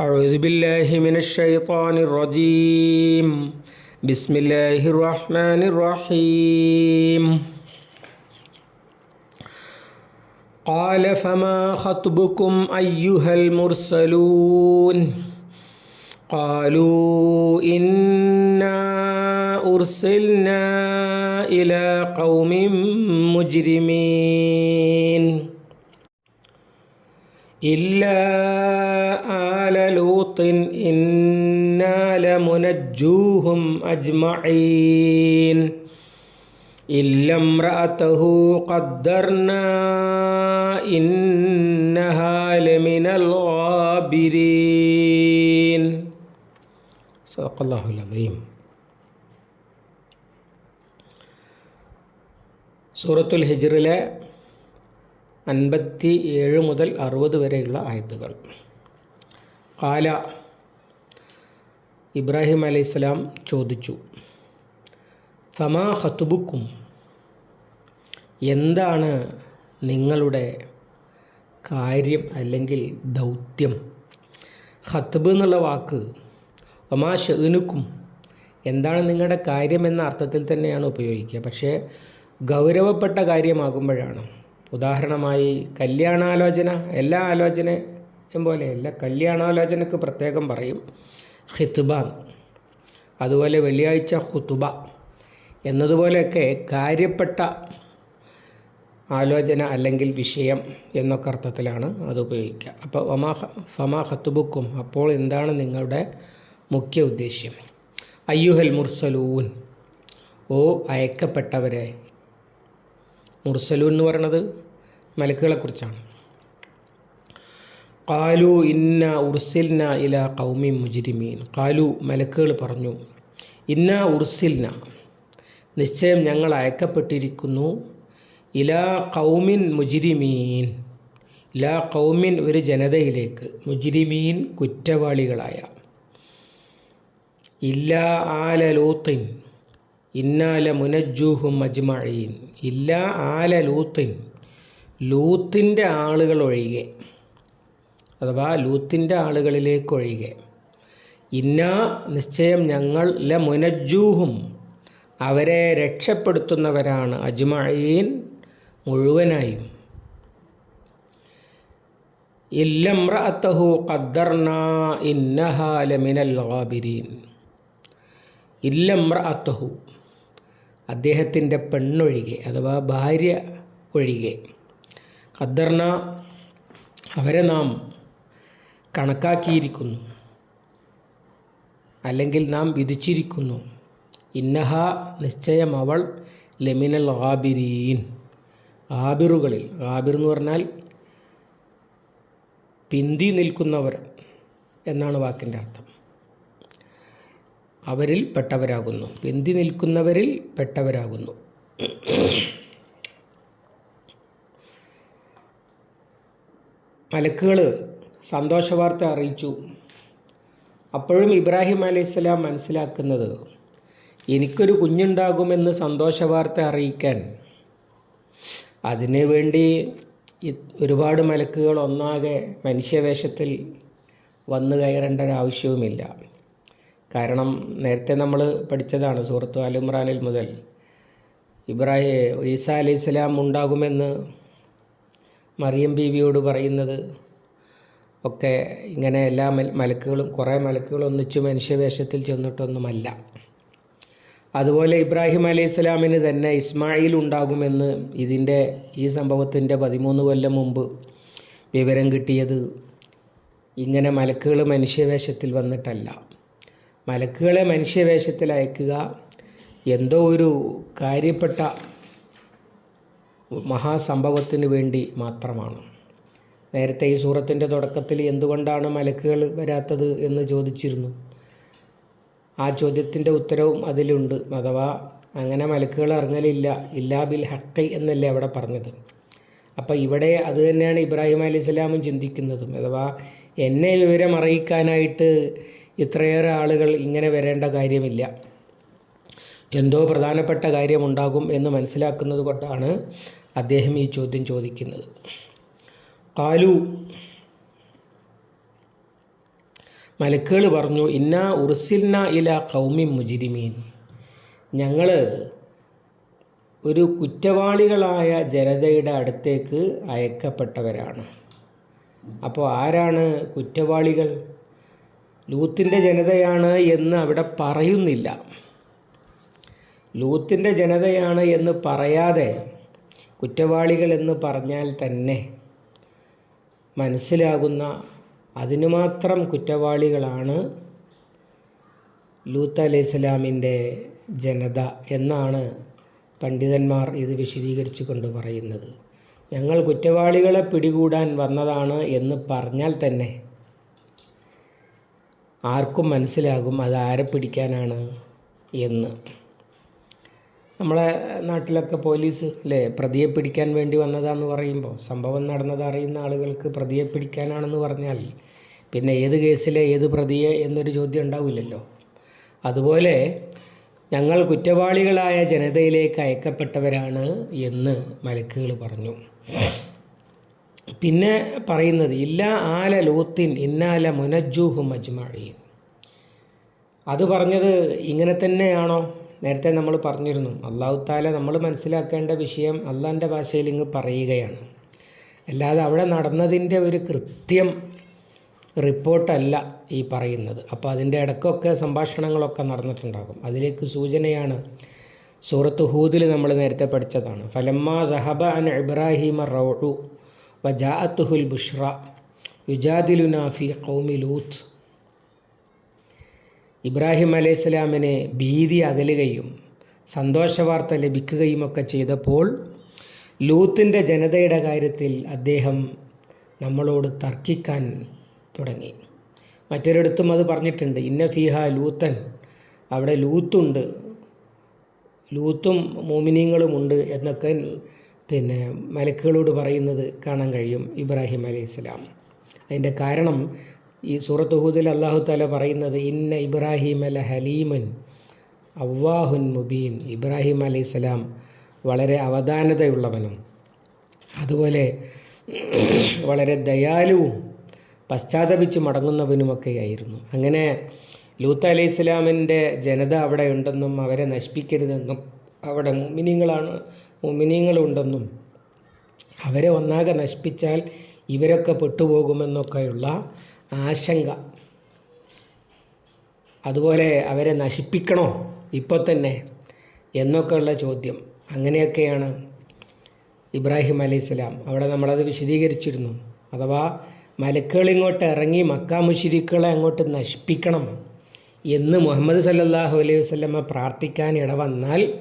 أعوذ بالله من الشيطان الرجيم. بسم الله الرحمن الرحيم. قال فما خطبكم أيها المرسلون؟ قالوا إنا أرسلنا إلى قوم مجرمين إلا لمنجوهم أجمعين إلا امرأته قدرنا إنها لمن الغابرين صدق الله العظيم സൂറത്തുൽ ഹിജറിലെ അൻപത്തി ഏഴ് മുതൽ അറുപത് വരെയുള്ള ആയത്തുകൾ കാല ഇബ്രാഹിം അലൈഹിസ്സലാം ചോദിച്ചു ഫമാ ഹത്തുബുക്കും എന്താണ് നിങ്ങളുടെ കാര്യം അല്ലെങ്കിൽ ദൗത്യം? ഹത്തുബ് എന്നുള്ള വാക്ക് ഒമാ ഷെനുക്കും എന്താണ് നിങ്ങളുടെ കാര്യം എന്ന അർത്ഥത്തിൽ തന്നെയാണ് ഉപയോഗിക്കുക. പക്ഷേ ഗൗരവപ്പെട്ട കാര്യമാകുമ്പോഴാണ്. ഉദാഹരണമായി കല്യാണാലോചന എല്ലാ ആലോചനയും പോലെയല്ല കല്യാണാലോചനക്ക് പ്രത്യേകം പറയും. ഹിത്തുബ അതുപോലെ വെള്ളിയാഴ്ച ഹുത്തുബ എന്നതുപോലെയൊക്കെ കാര്യപ്പെട്ട ആലോചന അല്ലെങ്കിൽ വിഷയം എന്നൊക്കെ അർത്ഥത്തിലാണ് അത് ഉപയോഗിക്കുക. അപ്പോൾ ഒമാ ഫമാ ഹത്തുബുക്കും അപ്പോൾ എന്താണ് നിങ്ങളുടെ മുഖ്യ ഉദ്ദേശ്യം? അയ്യുഹൽ മുർസലൂൻ. ഓ അയക്കപ്പെട്ടവരെ. മുർസലൂൻ എന്ന് പറയണത് മലക്കുകളെക്കുറിച്ചാണ് കാലു ഇന്ന ഉർസിൽന ഇല കൗമി മുജിരിമീൻ. കാലു മലക്കുകൾ പറഞ്ഞു ഇന്ന ഉർസിൽന നിശ്ചയം ഞങ്ങൾ അയക്കപ്പെട്ടിരിക്കുന്നു ഇലാ കൗമിൻ മുജിരിമീൻ ഇലാ കൗമിൻ ഒരു ജനതയിലേക്ക് മുജിരിമീൻ കുറ്റവാളികളായ ഇല്ല ആല ലൂത്തിൻ ഇന്നാല മുനജ്ജൂഹും അജ്മഴീൻ ഇല്ല ആല ലൂത്തിൻ ലൂത്തിന്റെ ആളുകൾ ഒഴികെ അഥവാ ലൂത്തിന്റെ ആളുകളിലേക്ക് ഒഴികെ. ഇന്ന നിശ്ചയം ഞങ്ങൾ ല അവരെ രക്ഷപ്പെടുത്തുന്നവരാണ് അജ്മഴീൻ മുഴുവനായും. ഇല്ലംറഅത്തഹു ഖദ്ദർന ഇന്നഹ ലമിനൽ ഗാബിരീൻ ഇല്ലംറഅത്തഹു അദ്ദേഹത്തിന്റെ പെണ്ണൊഴികെ അഥവാ ഭാര്യ ഒഴികെ. ഖദ്ദർന അവരെ നാം കണക്കാക്കിയിരിക്കുന്നു. അല്ലെങ്കിൽ നാം വിധിച്ചിരിക്കുന്നു. ഇന്നഹ നിശ്ചയം അവൾ ലെമിനൽ ആബിരീൻ ആബിറുകളിൽ ആബിർ എന്ന് പറഞ്ഞാൽ പിന്തി നിൽക്കുന്നവർ എന്നാണ് വാക്കിന്റെ അർത്ഥം. അവരിൽ പെട്ടവരാകുന്നു. പിന്തി നിൽക്കുന്നവരിൽ പെട്ടവരാകുന്നു. മലക്കുകൾ സന്തോഷവാർത്ത അറിയിച്ചു. അപ്പോഴും ഇബ്രാഹിം അലൈഹിസ്സലാം മനസ്സിലാക്കുന്നത് എനിക്കൊരു കുഞ്ഞുണ്ടാകുമെന്ന് സന്തോഷവാർത്ത അറിയിക്കാൻ. അതിനു വേണ്ടി ഒരുപാട് മലക്കുകൾ ഒന്നാകെ മനുഷ്യവേഷത്തിൽ വന്നു കയറേണ്ട ഒരാവശ്യവുമില്ല കാരണം നേരത്തെ നമ്മൾ പഠിച്ചതാണ് സുഹൃത്തു അലിമ്രാനിൽ മുതൽ. ഇബ്രാഹിം ഈസ അലൈഹി സ്വലാം ഉണ്ടാകുമെന്ന് മറിയം ബീവിയോട് പറയുന്നത് ഒക്കെ ഇങ്ങനെ എല്ലാ മലക്കുകളും കുറേ മലക്കുകൾ ഒന്നിച്ച് മനുഷ്യവേഷത്തിൽ ചെന്നിട്ടൊന്നുമല്ല. അതുപോലെ ഇബ്രാഹിം അലൈഹി സ്വലാമിന് തന്നെ ഇസ്മായിൽ ഉണ്ടാകുമെന്ന് ഇതിന്റെ ഈ സംഭവത്തിന്റെ പതിമൂന്ന് കൊല്ലം മുമ്പ് വിവരം കിട്ടിയത് ഇങ്ങനെ മലക്കുകൾ മനുഷ്യവേഷത്തിൽ വന്നിട്ടല്ല. മലക്കുകളെ മനുഷ്യവേഷത്തിൽ അയക്കുക എന്തോ ഒരു കാര്യപ്പെട്ട മഹാസംഭവത്തിന് വേണ്ടി മാത്രമാണ്. നേരത്തെ ഈ സൂറത്തിന്റെ തുടക്കത്തിൽ എന്തുകൊണ്ടാണ് മലക്കുകൾ വരാത്തത് എന്ന് ചോദിച്ചിരുന്നു. ആ ചോദ്യത്തിന്റെ ഉത്തരവും അതിലുണ്ട്. അഥവാ അങ്ങനെ മലക്കുകൾ ഇറങ്ങലില്ല ഇല്ലാ ബിൽ ഹക്കൈ എന്നല്ലേ അവിടെ പറഞ്ഞത്. അപ്പോൾ ഇവിടെ അത് തന്നെയാണ് ഇബ്രാഹിം അലി സ്വലാമും ചിന്തിക്കുന്നതും. അഥവാ എന്നെ വിവരം അറിയിക്കാനായിട്ട് ഇത്രയേറെ ആളുകൾ ഇങ്ങനെ വരേണ്ട കാര്യമില്ല. എന്തോ പ്രധാനപ്പെട്ട കാര്യമുണ്ടാകും എന്ന് മനസ്സിലാക്കുന്നത് കൊണ്ടാണ് അദ്ദേഹം ഈ ചോദ്യം ചോദിക്കുന്നത്. കാലു മലക്കുകൾ പറഞ്ഞു ഇന്ന ഉർസിൽന ഇല കൗമി മുജിരിമീൻ. ഞങ്ങൾ ഒരു കുറ്റവാളികളായ ജനതയുടെ അടുത്തേക്ക് അയക്കപ്പെട്ടവരാണ്. അപ്പോൾ ആരാണ് കുറ്റവാളികൾ? ലൂത്തിന്റെ ജനതയാണ് എന്ന് അവിടെ പറയുന്നില്ല. ലൂത്തിന്റെ ജനതയാണ് എന്ന് പറയാതെ കുറ്റവാളികൾ എന്ന് പറഞ്ഞാൽ തന്നെ മനസ്സിലാകുന്ന അതിനു മാത്രം കുറ്റവാളികളാണ് ലൂത്ത് അലൈഹി സ്വലാമിന്റെ ജനത എന്നാണ് പണ്ഡിതന്മാർ ഇത് വിശദീകരിച്ചു കൊണ്ട് പറയുന്നത്. ഞങ്ങൾ കുറ്റവാളികളെ പിടികൂടാൻ വന്നതാണ് എന്ന് പറഞ്ഞാൽ തന്നെ ആർക്കും മനസ്സിലാകും അത് ആരെ പിടിക്കാനാണ് എന്ന്. നമ്മളെ നാട്ടിലൊക്കെ പോലീസ് അല്ലേ പ്രതിയെ പിടിക്കാൻ വേണ്ടി വന്നതാന്ന് പറയുമ്പോൾ സംഭവം നടന്നത് അറിയുന്ന ആളുകൾക്ക് പ്രതിയെ പിടിക്കാനാണെന്ന് പറഞ്ഞാൽ പിന്നെ ഏത് കേസിലെ ഏത് പ്രതിയെ എന്നൊരു ചോദ്യം ഉണ്ടാവില്ലല്ലോ. അതുപോലെ ഞങ്ങൾ കുറ്റവാളികളായ ജനതയിലേക്ക് അയക്കപ്പെട്ടവരാണ് എന്ന് മലക്കുകൾ പറഞ്ഞു. പിന്നെ പറയുന്നത് ഇല്ല ആല ലൂത്തിൻ ഇന്നാല മുനജൂഹു മജ്മഴീൻ അത് പറഞ്ഞത് ഇങ്ങനെ തന്നെയാണോ? നേരത്തെ നമ്മൾ പറഞ്ഞിരുന്നു അള്ളാഹു താല നമ്മൾ മനസ്സിലാക്കേണ്ട വിഷയം അള്ളാന്റെ ഭാഷയിൽ ഇങ്ങ് പറയുകയാണ്. അല്ലാതെ അവിടെ നടന്നതിന്റെ ഒരു കൃത്യം റിപ്പോർട്ടല്ല ഈ പറയുന്നത്. അപ്പോൾ അതിന്റെ ഇടക്കൊക്കെ സംഭാഷണങ്ങളൊക്കെ നടന്നിട്ടുണ്ടാകും. അതിലേക്ക് സൂചനയാണ് സൂറത്ത് ഹൂദിൽ നമ്മൾ നേരത്തെ പഠിച്ചതാണ്. ഫലമ്മ ദഹബ അൻ ഇബ്രാഹിമ റൗഹു വജാഅത്തുഹുൽ ബുഷ്റ യുജാദിലുനാഫി കൗമി ലൂത്ത്. ഇബ്രാഹിം അലൈഹിസ്സലാമിനെ ഭീതി അകലുകയും സന്തോഷവാർത്ത ലഭിക്കുകയുമൊക്കെ ചെയ്തപ്പോൾ ലൂത്തിന്റെ ജനതയുടെ കാര്യത്തിൽ അദ്ദേഹം നമ്മളോട് തർക്കിക്കാൻ തുടങ്ങി. മറ്റൊരിടത്തും അത് പറഞ്ഞിട്ടുണ്ട്. ഇന്ന ഫിഹ ലൂത്തൻ അവിടെ ലൂത്തുണ്ട്. ലൂത്തും മോമിനിയങ്ങളുമുണ്ട് എന്നൊക്കെ പിന്നെ മലക്കുകളോട് പറയുന്നത് കാണാൻ കഴിയും ഇബ്രാഹിം അലൈഹി സ്വലാം അതിന്റെ കാരണം ഈ സൂറത്ത് ഹൂദിൽ അള്ളാഹു താല പറയുന്നത് ഇന്ന ഇബ്രാഹിം അല ഹലീമൻ അവ്വാഹുൻ മുബീൻ. ഇബ്രാഹിം അലൈഹി സ്വലാം വളരെ അവധാനതയുള്ളവനും അതുപോലെ വളരെ ദയാലുവും പശ്ചാത്തപിച്ച് മടങ്ങുന്നവനുമൊക്കെയായിരുന്നു. അങ്ങനെ ലൂത്ത് അലൈഹി സ്വലാമിന്റെ ജനത അവിടെ ഉണ്ടെന്നും അവരെ നശിപ്പിക്കരുതെന്നും അവിടെ മുമിനിങ്ങളാണ് മുമിനിങ്ങളുണ്ടെന്നും അവരെ ഒന്നാകെ നശിപ്പിച്ചാൽ ഇവരൊക്കെ പെട്ടുപോകുമെന്നൊക്കെയുള്ള ആശങ്ക. അതുപോലെ അവരെ നശിപ്പിക്കണോ? ഇപ്പോൾ തന്നെ എന്നൊക്കെയുള്ള ചോദ്യം. അങ്ങനെയൊക്കെയാണ് ഇബ്രാഹിം അലൈഹി സ്വലാം അവിടെ നമ്മളത് വിശദീകരിച്ചിരുന്നു. അഥവാ മലക്കുകൾ ഇങ്ങോട്ട് ഇറങ്ങി മക്ക മുഷിരിക്കുകളെ അങ്ങോട്ട് നശിപ്പിക്കണം എന്ന് മുഹമ്മദ് സല്ലാഹു അലൈഹി വസ്ലമ്മ പ്രാർത്ഥിക്കാൻ ഇടവന്നാൽ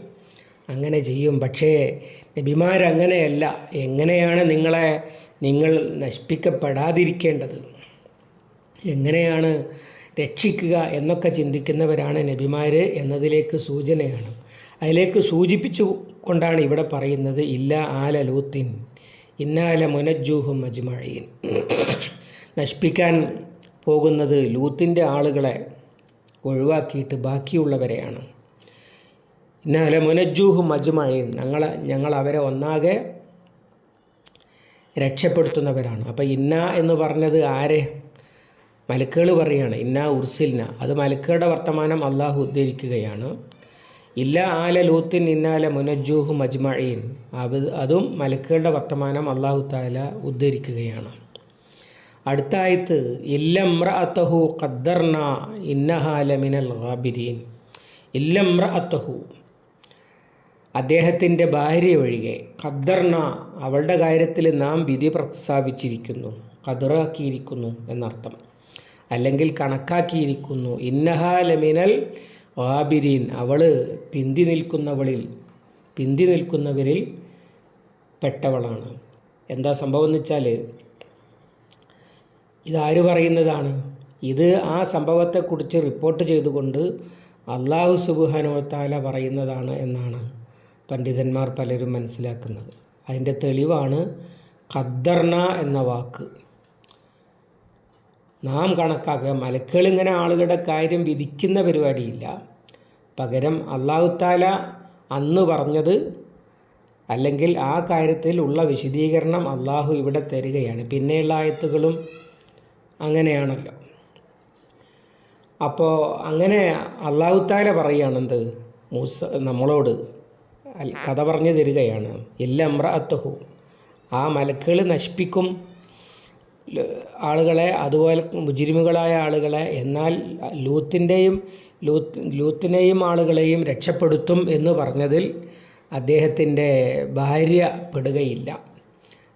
അങ്ങനെ ചെയ്യും. പക്ഷേ നബിമാരങ്ങനെയല്ല. എങ്ങനെയാണ് നിങ്ങളെ നിങ്ങൾ നശിപ്പിക്കപ്പെടാതിരിക്കേണ്ടത്? എങ്ങനെയാണ് രക്ഷിക്കുക എന്നൊക്കെ ചിന്തിക്കുന്നവരാണ് നബിമാർ എന്നതിലേക്ക് സൂചനയാണ്. അതിലേക്ക് സൂചിപ്പിച്ചു കൊണ്ടാണ് ഇവിടെ പറയുന്നത് ഇല്ല ആല ലൂത്തിൻ ഇന്നാല മുനജൂഹും അജ്മഴീൻ നശിപ്പിക്കാൻ പോകുന്നത് ലൂത്തിന്റെ ആളുകളെ ഒഴിവാക്കിയിട്ട് ബാക്കിയുള്ളവരെയാണ്. ഇന്നാല മുനജൂഹും അജ്മഴീൻ ഞങ്ങളെ ഞങ്ങൾ അവരെ ഒന്നാകെ രക്ഷപ്പെടുത്തുന്നവരാണ്. അപ്പോൾ ഇന്ന എന്ന് പറഞ്ഞത് ആരെ? മലക്കുകൾ പറയുകയാണ് ഇന്ന ഉർസിൽന. അത് മലക്കുകളുടെ വർത്തമാനം അള്ളാഹു ഉദ്ധരിക്കുകയാണ്. ഇല്ല ആല ലൂത്തിൻ ഇന്നാല മുനജൂഹു മജ്മഴീൻ അതും മലക്കുകളുടെ വർത്തമാനം അള്ളാഹു താല ഉദ്ധരിക്കുകയാണ്. അടുത്ത ആയത്ത് അത്തഹു ഖദ്ദർന ഇന്നഹാലമിനൽ ഗാബിരീൻ ഇല്ലമ്ര അത്തഹു അദ്ദേഹത്തിന്റെ ഭാര്യ ഒഴികെ ഖദ്ദർന അവളുടെ കാര്യത്തിൽ നാം വിധി പ്രസ്താവിച്ചിരിക്കുന്നു കതിറാക്കിയിരിക്കുന്നു എന്നർത്ഥം. അല്ലെങ്കിൽ കണക്കാക്കിയിരിക്കുന്നു. ഇന്നഹാലമിനൽ വാബിരീൻ. അവൾ പിന്തി നിൽക്കുന്നവളിൽ പിന്തി നിൽക്കുന്നവരിൽ പെട്ടവളാണ്. എന്താ സംഭവം എന്ന് വെച്ചാൽ ഇതാര് പറയുന്നതാണ്? ഇത് ആ സംഭവത്തെക്കുറിച്ച് റിപ്പോർട്ട് ചെയ്തുകൊണ്ട് അള്ളാഹു സുബുഹാനോത്താല പറയുന്നതാണ് എന്നാണ് പണ്ഡിതന്മാർ പലരും മനസ്സിലാക്കുന്നത്. അതിന്റെ തെളിവാണ് ഖദ്ദർണ എന്ന വാക്ക്. നാം കണക്കാക്കുക. മലക്കുകൾ ഇങ്ങനെ ആളുകളുടെ കാര്യം വിധിക്കുന്ന പരിപാടിയില്ല. പകരം അള്ളാഹുത്താല അന്ന് പറഞ്ഞത് അല്ലെങ്കിൽ ആ കാര്യത്തിൽ ഉള്ള വിശദീകരണം അള്ളാഹു ഇവിടെ തരികയാണ്. പിന്നെയുള്ള ആയത്തുകളും അങ്ങനെയാണല്ലോ. അപ്പോൾ അങ്ങനെ അള്ളാഹുത്താല പറയുകയാണെന്ത്? മൂസ നമ്മളോട് കഥ പറഞ്ഞു തരികയാണ്. എല്ലാം അമ്രഅത്തഹു ആ മലക്കുകൾ നശിപ്പിക്കും ആളുകളെ അതുപോലെ മുജിരിമുകളായ ആളുകളെ എന്നാൽ ലൂത്തിന്റെയും ലൂത്ത് ലൂത്തിനെയും ആളുകളെയും രക്ഷപ്പെടുത്തും എന്ന് പറഞ്ഞതിൽ അദ്ദേഹത്തിന്റെ ഭാര്യ പെടുകയില്ല.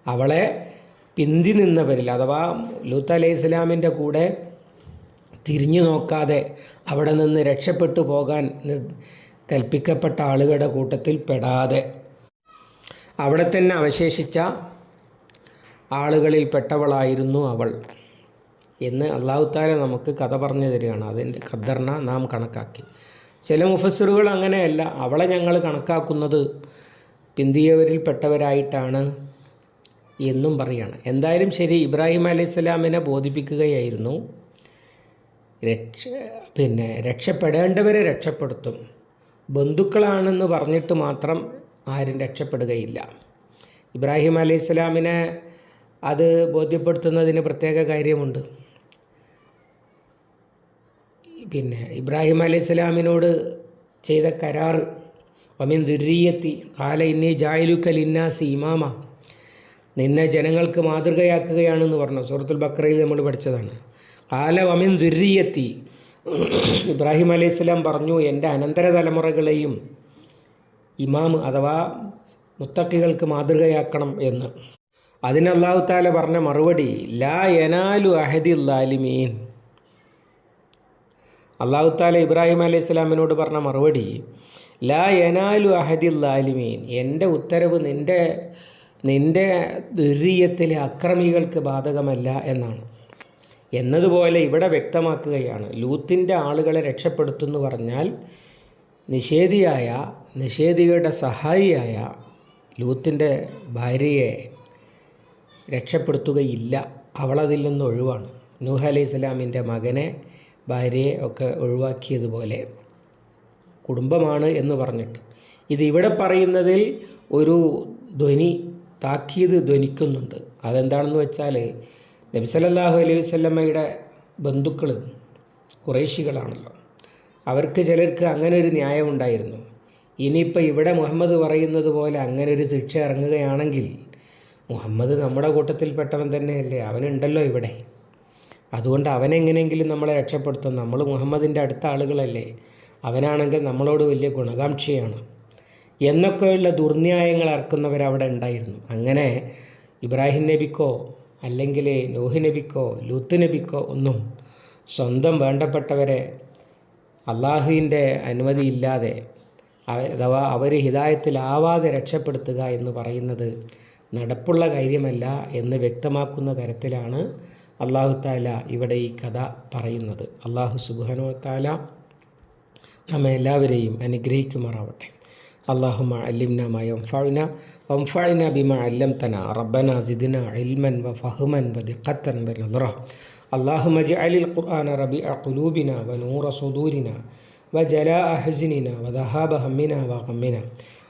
അവളെ പിന്തി നിന്നവരിൽ അഥവാ ലൂത്ത് അലൈഹി ഇസ്ലാമിന്റെ കൂടെ തിരിഞ്ഞു നോക്കാതെ അവിടെ നിന്ന് രക്ഷപ്പെട്ടു പോകാൻ കൽപ്പിക്കപ്പെട്ട ആളുകളുടെ കൂട്ടത്തിൽ പെടാതെ. അവിടെ തന്നെ അവശേഷിച്ച ആളുകളിൽ പെട്ടവളായിരുന്നു അവൾ. എന്ന് അള്ളാഹുത്താല നമുക്ക് കഥ പറഞ്ഞു തരികയാണ്. അതിന്റെ ഖദറിന നാം കണക്കാക്കി. ചില മുഫസറുകൾ അങ്ങനെയല്ല. അവളെ ഞങ്ങൾ കണക്കാക്കുന്നത് പിന്തിയവരിൽ പെട്ടവരായിട്ടാണ് എന്നും പറയാണ്. എന്തായാലും ശരി ഇബ്രാഹിം അലൈഹിസ്സലാമിനെ ബോധിപ്പിക്കുകയായിരുന്നു. രക്ഷ പിന്നെ രക്ഷപ്പെടേണ്ടവരെ രക്ഷപ്പെടുത്തും. ബന്ധുക്കളാണെന്ന് പറഞ്ഞിട്ട് മാത്രം ആരും രക്ഷപ്പെടുകയില്ല. ഇബ്രാഹിം അലൈഹി സ്വലാമിനെ അത് ബോധ്യപ്പെടുത്തുന്നതിന് പ്രത്യേക കാര്യമുണ്ട്. പിന്നെ ഇബ്രാഹിം അലൈഹി സ്വലാമിനോട് ചെയ്ത കരാർ ഒമിൻ ദുരീയത്തി കാല ഇന്നി ജായിലുക്കൽ ഇന്നാസി ഇമാമ നിന്നെ ജനങ്ങൾക്ക് മാതൃകയാക്കുകയാണെന്ന് പറഞ്ഞു സൂറത്തുൽ ബക്രയിൽ നമ്മൾ പഠിച്ചതാണ്. കാല വമിൻ ദുരീയത്തി ഇബ്രാഹിം അലൈഹി സ്വലാം പറഞ്ഞു എന്റെ അനന്തര തലമുറകളെയും ഇമാം അഥവാ മുത്തക്കികൾക്ക് മാതൃകയാക്കണം എന്ന്. അതിന് അള്ളാഹു താല പറഞ്ഞ മറുപടി ലാ എനാലു അഹദി ലാലിമീൻ അള്ളാഹു താല ഇബ്രാഹിം അലൈഹി സ്വലാമിനോട് പറഞ്ഞ മറുപടി ലാ എനാലു അഹദി ലാലിമീൻ എന്റെ ഉത്തരവ് നിന്റെ നിന്റെ ദുരീയത്തിലെ അക്രമികൾക്ക് ബാധകമല്ല എന്നാണ്. എന്നതുപോലെ ഇവിടെ വ്യക്തമാക്കുകയാണ് ലൂത്തിന്റെ ആളുകളെ രക്ഷപ്പെടുത്തുന്നു പറഞ്ഞാൽ നിഷേധിയായ നിഷേധികളുടെ സഹായിയായ ലൂത്തിന്റെ ഭാര്യയെ രക്ഷപ്പെടുത്തുകയില്ല. അവളതിൽ നിന്ന് ഒഴിവാണ്. നൂഹ് അലൈഹി സ്വലാമിന്റെ മകനെ ഭാര്യയെ ഒക്കെ ഒഴിവാക്കിയതുപോലെ കുടുംബമാണ് എന്ന് പറഞ്ഞിട്ട്. ഇത് ഇവിടെ പറയുന്നതിൽ ഒരു ധ്വനി താക്കീത് ധ്വനിക്കുന്നുണ്ട്. അതെന്താണെന്ന് വെച്ചാൽ നബിസലല്ലാഹു അലൈഹി വസ്ലമ്മയുടെ ബന്ധുക്കൾ കുറേശികളാണല്ലോ. അവർക്ക് ചിലർക്ക് അങ്ങനെ ഒരു ന്യായമുണ്ടായിരുന്നു. ഇനിയിപ്പോൾ ഇവിടെ മുഹമ്മദ് പറയുന്നത് പോലെ അങ്ങനെ ഒരു ശിക്ഷ ഇറങ്ങുകയാണെങ്കിൽ മുഹമ്മദ് നമ്മുടെ കൂട്ടത്തിൽപ്പെട്ടവൻ തന്നെയല്ലേ. അവനുണ്ടല്ലോ ഇവിടെ. അതുകൊണ്ട് അവനെങ്ങനെയെങ്കിലും നമ്മളെ രക്ഷപ്പെടുത്തും. നമ്മൾ മുഹമ്മദിന്റെ അടുത്ത ആളുകളല്ലേ. അവനാണെങ്കിൽ നമ്മളോട് വലിയ ഗുണകാംക്ഷയാണ്. എന്നൊക്കെയുള്ള ദുർന്യായങ്ങൾ ഇറക്കുന്നവർ അവിടെ ഉണ്ടായിരുന്നു. അങ്ങനെ ഇബ്രാഹിം നബിക്കോ അല്ലെങ്കിൽ നൂഹ് നബിക്കോ ലൂത്ത് നബിക്കോ ഒന്നും സ്വന്തം വേണ്ടപ്പെട്ടവരെ അള്ളാഹുവിന്റെ അനുമതിയില്ലാതെ അഥവാ അവർ ഹിതായത്തിലാവാതെ രക്ഷപ്പെടുത്തുക എന്ന് പറയുന്നത് നടപ്പുള്ള കാര്യമല്ല എന്ന് വ്യക്തമാക്കുന്ന തരത്തിലാണ് അള്ളാഹു താല ഇവിടെ ഈ കഥ പറയുന്നത് അള്ളാഹു സുബാനോ താല നമ്മെ എല്ലാവരെയും അനുഗ്രഹിക്കുമാറാവട്ടെ اللهم علمنا ما ينفعنا وانفعنا بما علمتنا ربنا زدنا علما وفهما ودقة ونظرة اللهم اجعل القرآن ربيع قلوبنا ونور صدورنا وجلاء حزننا وذهاب همنا وغمنا